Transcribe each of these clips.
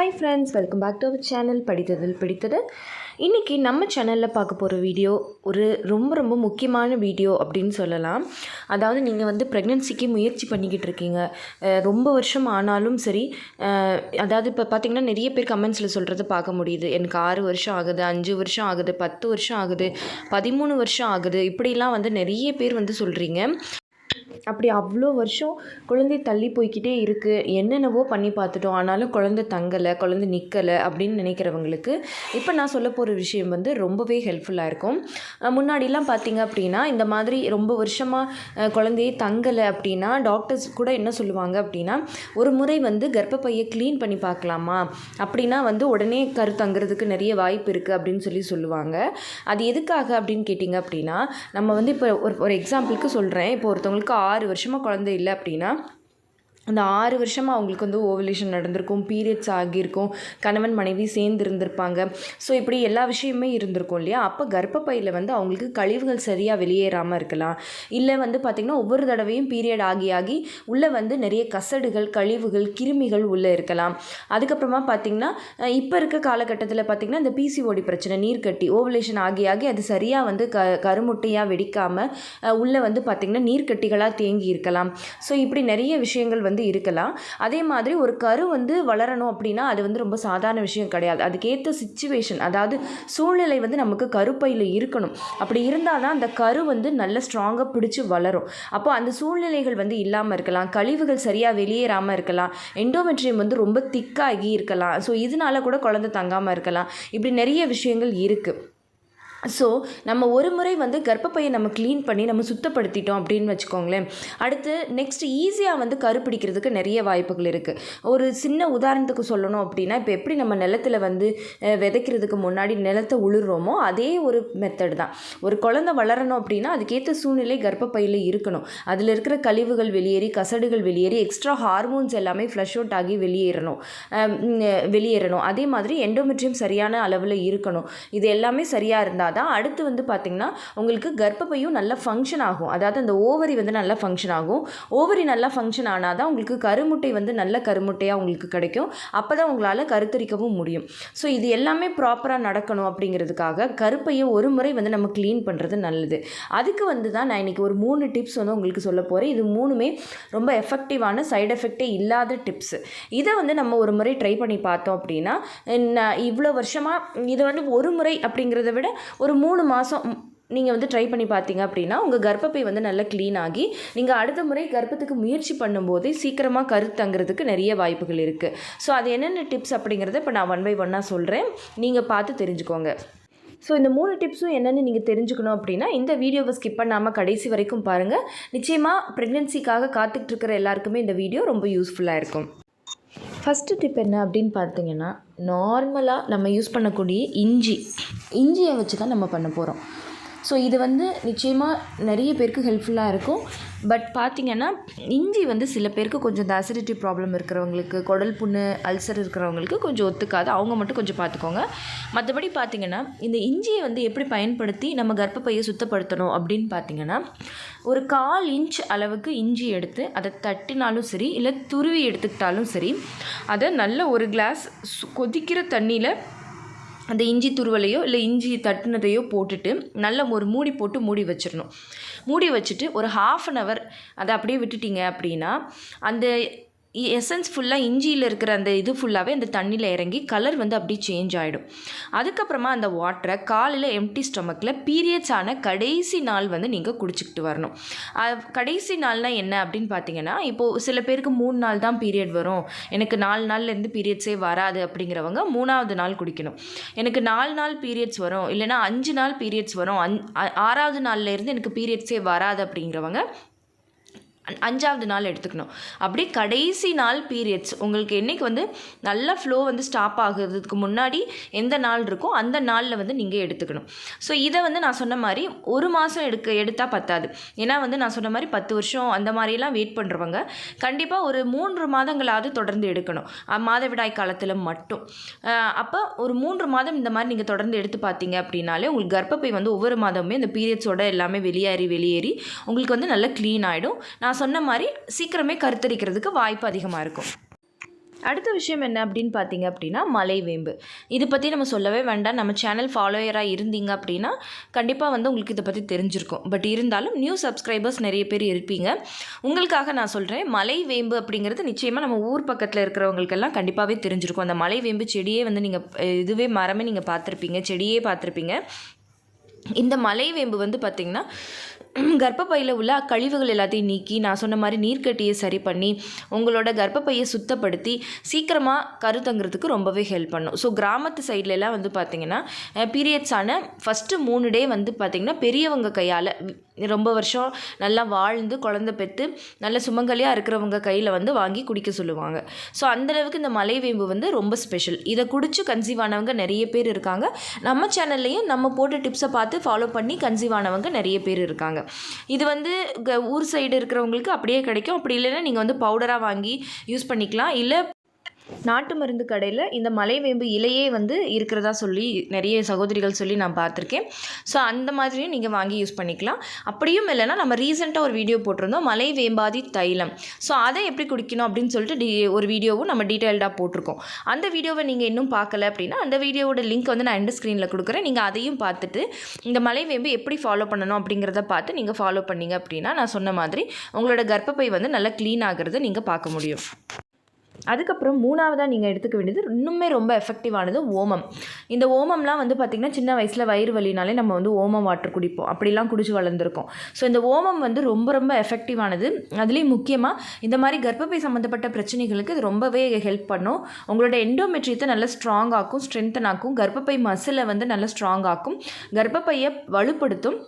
Hi friends welcome back to our channel படித்ததில் பிடித்தது இன்றைக்கி நம்ம சேனலில் பார்க்க போகிற வீடியோ ஒரு ரொம்ப ரொம்ப முக்கியமான வீடியோ அப்படின்னு சொல்லலாம். அதாவது நீங்கள் வந்து ப்ரெக்னென்சிக்கு முயற்சி பண்ணிக்கிட்டு இருக்கீங்க. ரொம்ப வருஷம் ஆனாலும் சரி அதாவது இப்போ பார்த்திங்கன்னா நிறைய பேர் கமெண்ட்ஸில் சொல்கிறத பார்க்க முடியுது. எனக்கு ஆறு வருஷம் ஆகுது அஞ்சு வருஷம் ஆகுது பத்து வருஷம் ஆகுது பதிமூணு வருஷம் ஆகுது. இப்படிலாம் வந்து நிறைய பேர் வந்து சொல்கிறீங்க அப்படி அவ்வளோ வருஷம் குழந்தை தள்ளி போய்க்கிட்டே இருக்குது என்னென்னவோ பண்ணி பார்த்துட்டோம். ஆனாலும் குழந்தை தங்கலை குழந்தை நிற்கலை அப்படின்னு நினைக்கிறவங்களுக்கு இப்போ நான் சொல்ல போகிற விஷயம் வந்து ரொம்பவே ஹெல்ப்ஃபுல்லாக இருக்கும். முன்னாடிலாம் பார்த்தீங்க அப்படின்னா இந்த மாதிரி ரொம்ப வருஷமாக குழந்தையே தங்கலை அப்படின்னா டாக்டர்ஸ் கூட என்ன சொல்லுவாங்க அப்படின்னா ஒரு முறை வந்து கர்ப்பப்பையை க்ளீன் பண்ணி பார்க்கலாமா? அப்படின்னா வந்து உடனே கரு தங்குறதுக்கு நிறைய வாய்ப்பு இருக்குது அப்படின்னு சொல்லி சொல்லுவாங்க. அது எதுக்காக அப்படின்னு கேட்டிங்க அப்படின்னா நம்ம வந்து இப்போ ஒரு ஒரு எக்ஸாம்பிளுக்கு சொல்கிறேன் இப்போ ஒருத்தவங்களுக்கு ஆறு வருஷமாக குழந்தை இல்லை அப்படின்னா அந்த ஆறு வருஷமாக அவங்களுக்கு வந்து ஓவலேஷன் நடந்திருக்கும் பீரியட்ஸ் ஆகியிருக்கும் கணவன் மனைவி சேர்ந்து இருந்திருப்பாங்க ஸோ இப்படி எல்லா விஷயமே இருந்திருக்கும் இல்லையா? அப்போ கர்ப்பப்பையில் வந்து அவங்களுக்கு கழிவுகள் சரியாக வெளியேறாமல் இருக்கலாம். இல்லை வந்து பார்த்திங்கன்னா ஒவ்வொரு தடவையும் பீரியட் ஆகி ஆகி உள்ளே வந்து நிறைய கசடுகள் கழிவுகள் கிருமிகள் உள்ளே இருக்கலாம். அதுக்கப்புறமா பார்த்திங்கன்னா இப்போ இருக்க காலகட்டத்தில் பார்த்திங்கன்னா இந்த பிசிஓடி பிரச்சனை நீர்க்கட்டி ஓவலேஷன் ஆகி ஆகி அது சரியாக வந்து க கருமுட்டையாக வெடிக்காமல் உள்ளே வந்து பார்த்திங்கன்னா நீர்க்கட்டிகளாக தேங்கி இருக்கலாம். ஸோ இப்படி நிறைய விஷயங்கள் வந்து இருக்கலாம். அதே மாதிரி ஒரு கரு வந்து வளரணும் அப்படின்னா அது வந்து ரொம்ப சாதாரண விஷயம் கிடையாது. அதுக்கேற்ற சுச்சுவேஷன் அதாவது சூழ்நிலை வந்து நமக்கு கருப்பையில் இருக்கணும். அப்படி இருந்தால் தான் அந்த கரு வந்து நல்ல ஸ்ட்ராங்காக பிடிச்சி வளரும். அப்போ அந்த சூழ்நிலைகள் வந்து இல்லாமல் இருக்கலாம். கழிவுகள் சரியாக வெளியேறாமல் இருக்கலாம். எண்டோமெட்ரியம் வந்து ரொம்ப திக்காகி இருக்கலாம். ஸோ இதனால கூட குழந்தை தங்காமல் இருக்கலாம். இப்படி நிறைய விஷயங்கள் இருக்குது ஸோ நம்ம ஒரு முறை வந்து கர்ப்பப்பையை நம்ம க்ளீன் பண்ணி நம்ம சுத்தப்படுத்திட்டோம் அப்படின்னு வச்சுக்கோங்களேன். அடுத்து நெக்ஸ்ட் ஈஸியாக வந்து கருப்பிடிக்கிறதுக்கு நிறைய வாய்ப்புகள் இருக்குது ஒரு சின்ன உதாரணத்துக்கு சொல்லணும் அப்படின்னா இப்போ எப்படி நம்ம நிலத்தில் வந்து விதைக்கிறதுக்கு முன்னாடி நிலத்தை உழுறோமோ அதே ஒரு மெத்தட் தான். ஒரு குழந்தை வளரணும் அப்படின்னா அதுக்கேற்ற சூழ்நிலை கர்ப்பப்பையில் இருக்கணும். அதில் இருக்கிற கழிவுகள் வெளியேறி கசடுகள் வெளியேறி எக்ஸ்ட்ரா ஹார்மோன்ஸ் எல்லாமே ஃப்ளஷ் அவுட் ஆகி வெளியேறணும். வெளியேறணும். அதே மாதிரி எண்டோமெட்ரியம் சரியான அளவில் இருக்கணும். இது எல்லாமே சரியாக இருந்தால் தான் அடுத்து வந்து பார்த்திங்கன்னா உங்களுக்கு கர்ப்பப்பையும் நல்லா ஃபங்க்ஷன் ஆகும். அதாவது அந்த ஓவரி வந்து நல்லா ஃபங்க்ஷன் ஆகும். ஓவரி நல்லா ஃபங்க்ஷன் ஆனால் தான் உங்களுக்கு கருமுட்டை வந்து நல்ல கருமுட்டையாக உங்களுக்கு கிடைக்கும். அப்போ தான் உங்களால் கருத்தரிக்கவும் முடியும். ஸோ இது எல்லாமே ப்ராப்பராக நடக்கணும் அப்படிங்கிறதுக்காக கருப்பையை ஒரு முறை வந்து நம்ம க்ளீன் பண்ணுறது நல்லது. அதுக்கு வந்து தான் நான் இன்றைக்கி ஒரு மூணு டிப்ஸ் வந்து உங்களுக்கு சொல்ல போகிறேன் இது மூணுமே ரொம்ப எஃபெக்டிவான சைடு எஃபெக்டே இல்லாத டிப்ஸ் இதை வந்து நம்ம ஒரு முறை ட்ரை பண்ணி பார்த்தோம் அப்படின்னா இவ்வளோ வருஷமாக இது வந்து ஒரு முறை அப்படிங்கிறத விட ஒரு மூணு மாதம் நீங்கள் வந்து ட்ரை பண்ணி பார்த்தீங்க அப்படின்னா உங்கள் கர்ப்பப்பை வந்து நல்லா க்ளீன் ஆகி நீங்கள் அடுத்த முறை கர்ப்பத்துக்கு முயற்சி பண்ணும்போது சீக்கிரமாக கருத்தங்கிறதுக்கு நிறைய வாய்ப்புகள் இருக்குது ஸோ அது என்னென்ன டிப்ஸ் அப்படிங்கிறத இப்போ நான் ஒன் பை ஒன்னாக சொல்கிறேன் நீங்கள் பார்த்து தெரிஞ்சுக்கோங்க. ஸோ இந்த மூணு டிப்ஸும் என்னென்னு நீங்கள் தெரிஞ்சுக்கணும் அப்படின்னா இந்த வீடியோவை ஸ்கிப் பண்ணாமல் கடைசி வரைக்கும் பாருங்கள் நிச்சயமாக ப்ரெக்னென்சிக்காக காத்துக்கிட்டு இருக்கிற எல்லாருக்குமே இந்த வீடியோ ரொம்ப யூஸ்ஃபுல்லாக இருக்கும். ஃபஸ்ட்டு டிப் என்ன அப்படின்னு பார்த்தீங்கன்னா நார்மலாக நம்ம யூஸ் பண்ணக்கூடிய இஞ்சி. இஞ்சியை வச்சு தான் நம்ம பண்ண போகிறோம் ஸோ இது வந்து நிச்சயமாக நிறைய பேருக்கு ஹெல்ப்ஃபுல்லாக இருக்கும். பட் பார்த்திங்கன்னா இஞ்சி வந்து சில பேருக்கு கொஞ்சம் இந்த அசிடிட்டி ப்ராப்ளம் இருக்கிறவங்களுக்கு குடல் புண்ணு அல்சர் இருக்கிறவங்களுக்கு கொஞ்சம் ஒத்துக்காது. அவங்க மட்டும் கொஞ்சம் பார்த்துக்கோங்க மற்றபடி பார்த்திங்கன்னா இந்த இஞ்சியை வந்து எப்படி பயன்படுத்தி நம்ம கர்ப்பப்பையை சுத்தப்படுத்தணும் அப்படின்னு பார்த்தீங்கன்னா ஒரு கால் இன்ச் அளவுக்கு இஞ்சி எடுத்து அதை தட்டினாலும் சரி இல்லை துருவி எடுத்துக்கிட்டாலும் சரி அதை நல்ல ஒரு கிளாஸ் கொதிக்கிற தண்ணியில் அந்த இஞ்சி துருவலையோ இல்லை இஞ்சி தட்டுனதையோ போட்டுட்டு நல்ல ஒரு மூடி போட்டு மூடி வச்சிடணும். மூடி வச்சுட்டு ஒரு ஹாஃப் அன் ஹவர் அதை அப்படியே விட்டுட்டீங்க அப்படின்னா அந்த எசன்ஸ் ஃபுல்லாக இஞ்சியில் இருக்கிற அந்த இது ஃபுல்லாகவே அந்த தண்ணியில் இறங்கி கலர் வந்து அப்படியே சேஞ்ச் ஆகிடும் அதுக்கப்புறமா அந்த வாட்டரை காலையில் எம்டி ஸ்டொமக்கில் பீரியட்ஸ் ஆன கடைசி நாள் வந்து நீங்கள் குடிச்சிக்கிட்டு வரணும். கடைசி நாள்னால் என்ன அப்படின்னு பார்த்தீங்கன்னா இப்போது சில பேருக்கு மூணு நாள் தான் பீரியட் வரும். எனக்கு நாலு நாள்லேருந்து பீரியட்ஸே வராது அப்படிங்கிறவங்க மூணாவது நாள் குடிக்கணும். எனக்கு நாலு நாள் பீரியட்ஸ் வரும் இல்லைன்னா அஞ்சு நாள் பீரியட்ஸ் வரும் அஞ் ஆறாவது நாள்லேருந்து எனக்கு பீரியட்ஸே வராது அப்படிங்கிறவங்க அஞ்சாவது நாள் எடுத்துக்கணும். அப்படி கடைசி நாள் பீரியட்ஸ் உங்களுக்கு என்னைக்கு வந்து நல்ல ஃப்ளோ வந்து ஸ்டாப் ஆகுறதுக்கு முன்னாடி எந்த நாள் இருக்கோ அந்த நாளில் வந்து நீங்கள் எடுத்துக்கணும். ஸோ இதை வந்து நான் சொன்ன மாதிரி ஒரு மாதம் எடுக்க எடுத்தால் பத்தாது. ஏன்னா வந்து நான் சொன்ன மாதிரி பத்து வருஷம் அந்த மாதிரிலாம் வெயிட் பண்ணுறவங்க கண்டிப்பாக ஒரு மூன்று மாதங்களாவது தொடர்ந்து எடுக்கணும். மாதவிடாய் காலத்தில் மட்டும். அப்போ ஒரு மூன்று மாதம் இந்த மாதிரி நீங்கள் தொடர்ந்து எடுத்து பார்த்தீங்க அப்படின்னாலே உங்களுக்கு கர்ப்பப்பை வந்து ஒவ்வொரு மாதமுமே இந்த பீரியட்ஸோட எல்லாமே வெளியேறி வெளியேறி உங்களுக்கு வந்து நல்லா க்ளீன் ஆகிடும் நான் சொன்ன மாதிரி சீக்கிரமே கருத்தரிக்கிறதுக்கு வாய்ப்பு அதிகமாக இருக்கும். அடுத்த விஷயம் என்ன அப்படின்னு பார்த்தீங்க அப்படின்னா மலைவேம்பு இதை பற்றி நம்ம சொல்லவே வேண்டாம். நம்ம சேனல் ஃபாலோயராக இருந்தீங்க அப்படின்னா கண்டிப்பாக வந்து உங்களுக்கு இதை பற்றி தெரிஞ்சிருக்கும். பட் இருந்தாலும் நியூ சப்ஸ்கிரைபர்ஸ் நிறைய பேர் இருப்பீங்க. உங்களுக்காக நான் சொல்கிறேன் மலைவேம்பு அப்படிங்கிறது நிச்சயமாக நம்ம ஊர் பக்கத்தில் இருக்கிறவங்களுக்கெல்லாம் கண்டிப்பாகவே தெரிஞ்சிருக்கும். அந்த மலைவேம்பு செடியே வந்து நீங்கள் இதுவே மரமே நீங்கள் பார்த்துருப்பீங்க செடியே பார்த்துருப்பீங்க. இந்த மலைவேம்பு வந்து பார்த்திங்கன்னா கர்ப்பப்பையில் உள்ள கழிவுகள் எல்லாத்தையும் நீக்கி நான் சொன்ன மாதிரி நீர்க்கட்டியை சரி பண்ணி உங்களோட கர்ப்பப்பையை சுத்தப்படுத்தி சீக்கிரமாக கருத்தங்கிறதுக்கு ரொம்பவே ஹெல்ப் பண்ணும். ஸோ கிராமத்து சைட்லலாம் வந்து பார்த்திங்கன்னா பீரியட்ஸான ஃபஸ்ட்டு மூணு டே வந்து பார்த்திங்கன்னா பெரியவங்க கையால் ரொம்ப வருஷம் நல்லா வாழ்ந்து குழந்த பெற்று நல்ல சுமங்கலியாக இருக்கிறவங்க கையில் வந்து வாங்கி குடிக்க சொல்லுவாங்க. ஸோ அந்தளவுக்கு இந்த மலைவேம்பு வந்து ரொம்ப ஸ்பெஷல் இதை குடித்து கன்சீவ் ஆனவங்க நிறைய பேர் இருக்காங்க. நம்ம சேனல்லையும் நம்ம போட்ட டிப்ஸை பார்த்து ஃபாலோ பண்ணி கன்சீவ் ஆனவங்க நிறைய பேர் இருக்காங்க. இது வந்து ஊர் சைடு இருக்கிறவங்களுக்கு அப்படியே கிடைக்கும். அப்படி இல்லைன்னா நீங்கள் வந்து பவுடராக வாங்கி யூஸ் பண்ணிக்கலாம். இல்லை நாட்டு மருந்து கடையில் இந்த மலைவேம்பு இலையே வந்து இருக்கிறதா சொல்லி நிறைய சகோதரிகள் சொல்லி நான் பார்த்துருக்கேன். ஸோ அந்த மாதிரியும் நீங்கள் வாங்கி யூஸ் பண்ணிக்கலாம். அப்படியும் இல்லைனா நம்ம ரீசெண்டாக ஒரு வீடியோ போட்டிருந்தோம் மலை வேம்பாதி தைலம். ஸோ அதை எப்படி குடிக்கணும் அப்படின்னு சொல்லிட்டு டி ஒரு வீடியோவும் நம்ம டீட்டெயில்டாக போட்டிருக்கோம். அந்த வீடியோவை நீங்கள் இன்னும் பார்க்கல அப்படின்னா அந்த வீடியோவோட லிங்க் வந்து நான் எண்டு ஸ்க்ரீனில் கொடுக்குறேன். நீங்கள் அதையும் பார்த்துட்டு இந்த மலைவேம்பு எப்படி ஃபாலோ பண்ணணும் அப்படிங்கிறத பார்த்து நீங்கள் ஃபாலோ பண்ணீங்க அப்படின்னா நான் சொன்ன மாதிரி உங்களோட கர்ப்பப்பை வந்து நல்லா க்ளீன் ஆகிறத நீங்கள் பார்க்க முடியும். அதுக்கப்புறம் மூணாவதாக நீங்கள் எடுத்துக்க வேண்டியது இன்னுமே ரொம்ப எஃபெக்டிவானது ஓமம். இந்த ஓமம்லாம் வந்து பார்த்திங்கன்னா சின்ன வயசில் வயிறு வலினாலே நம்ம வந்து ஓமம் வாட்டர் குடிப்போம். அப்படிலாம் குடிச்சு வளர்ந்துருக்கோம். ஸோ இந்த ஓமம் வந்து ரொம்ப ரொம்ப எஃபெக்டிவானது அதுலேயும் முக்கியமாக இந்த மாதிரி கர்ப்பப்பை சம்மந்தப்பட்ட பிரச்சனைகளுக்கு இது ரொம்பவே ஹெல்ப் பண்ணும். உங்களோட எண்டோமெட்ரியத்தை நல்லா ஸ்ட்ராங் ஆக்கும் ஸ்ட்ரென்தன் ஆக்கும். கர்ப்பப்பை மசிலை வந்து நல்லா ஸ்ட்ராங் ஆக்கும். கர்ப்பப்பையை வலுப்படுத்தும்.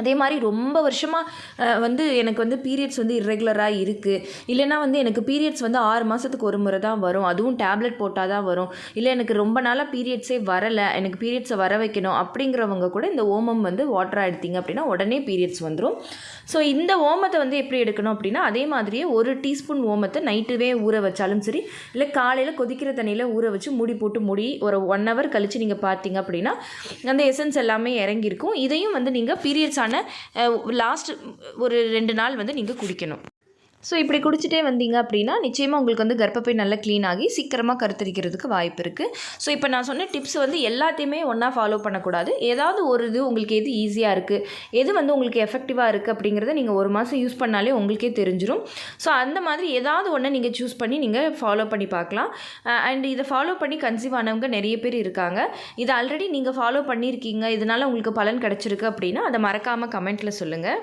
அதே மாதிரி ரொம்ப வருஷமாக வந்து எனக்கு வந்து பீரியட்ஸ் வந்து இர்ரெகுலராக இருக்குது இல்லைனா வந்து எனக்கு பீரியட்ஸ் வந்து ஆறு மாதத்துக்கு ஒரு முறை தான் வரும். அதுவும் டேப்லெட் போட்டால் தான் வரும். இல்லை எனக்கு ரொம்ப நாளாக பீரியட்ஸே வரலை. எனக்கு பீரியட்ஸை வர வைக்கணும் அப்படிங்கிறவங்க கூட இந்த ஓமம் வந்து வாட்டராக எடுத்தீங்க அப்படின்னா உடனே பீரியட்ஸ் வந்துடும் ஸோ இந்த ஓமத்தை வந்து எப்படி எடுக்கணும் அப்படின்னா அதே மாதிரியே ஒரு டீஸ்பூன் ஓமத்தை நைட்டுவே ஊற வச்சாலும் சரி இல்லை காலையில் கொதிக்கிற தண்ணியில் ஊற வச்சு மூடி போட்டு மூடி ஒரு ஒன் ஹவர் கழித்து நீங்கள் பார்த்தீங்க அப்படின்னா அந்த எசன்ஸ் எல்லாமே இறங்கியிருக்கும். இதையும் வந்து நீங்கள் பீரியட்ஸ் அதுக்கான லாஸ்ட் ஒரு ரெண்டு நாள் வந்து நீங்கள் குடிக்கணும். ஸோ இப்படி குடிச்சிட்டே வந்தீங்க அப்படின்னா நிச்சயமாக உங்களுக்கு வந்து கர்ப்பப்பை நல்லா க்ளீன் ஆகி சீக்கிரமாக கருத்தரிக்கிறதுக்கு வாய்ப்பு இருக்குது ஸோ இப்போ நான் சொன்ன டிப்ஸ் வந்து எல்லாத்தையுமே ஒன்றா ஃபாலோ பண்ணக்கூடாது. ஏதாவது ஒரு இது உங்களுக்கு எது ஈஸியாக இருக்குது எது வந்து உங்களுக்கு எஃபெக்டிவாக இருக்குது அப்படிங்கிறத நீங்கள் ஒரு மாதம் யூஸ் பண்ணாலே உங்களுக்கே தெரிஞ்சிடும் ஸோ அந்த மாதிரி ஏதாவது ஒன்று நீங்கள் சூஸ் பண்ணி நீங்கள் ஃபாலோ பண்ணி பார்க்கலாம். அண்ட் இதை ஃபாலோ பண்ணி கன்சீவ் ஆனவங்க நிறைய பேர் இருக்காங்க. இதை ஆல்ரெடி நீங்கள் ஃபாலோ பண்ணியிருக்கீங்க இதனால் உங்களுக்கு பலன் கிடச்சிருக்கு அப்படின்னா அதை மறக்காமல் கமெண்ட்டில் சொல்லுங்கள்